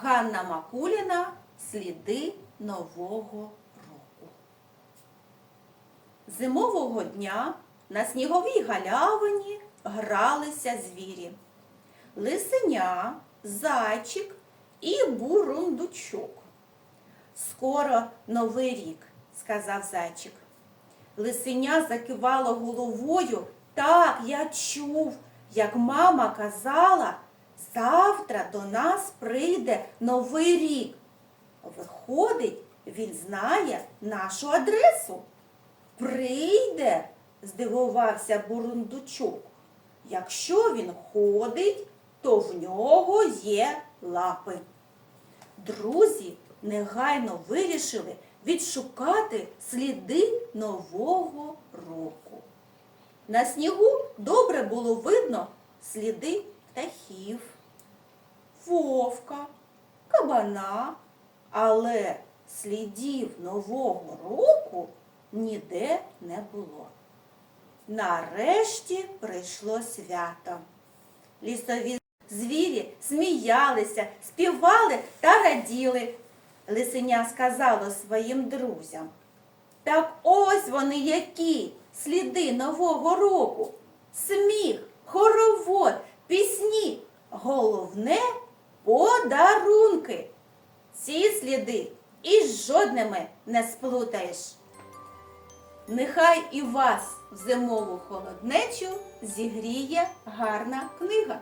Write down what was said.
Ганна Макуліна Сліди Нового року. Зимового дня на сніговій галявині гралися звірі. Лисеня, зайчик і бурундучок. Скоро новий рік, сказав зайчик. Лисеня закивала головою. Так, я чув, як мама казала, завтра до нас прийде новий рік. Виходить, він знає нашу адресу. Прийде, здивувався бурундучок. Якщо він ходить, то в нього є лапи. Друзі негайно вирішили відшукати сліди нового року. На снігу добре було видно сліди птахів, вовка, кабана, але слідів нового року ніде не було. Нарешті прийшло свято. Лісові звірі сміялися, співали та раділи. Лисеня сказала своїм друзям. Так ось вони які сліди Нового року. Сміх, хоровод. Головне подарунки. Ці сліди із жодними не сплутаєш. Нехай і вас в зимову холоднечу зігріє гарна книга.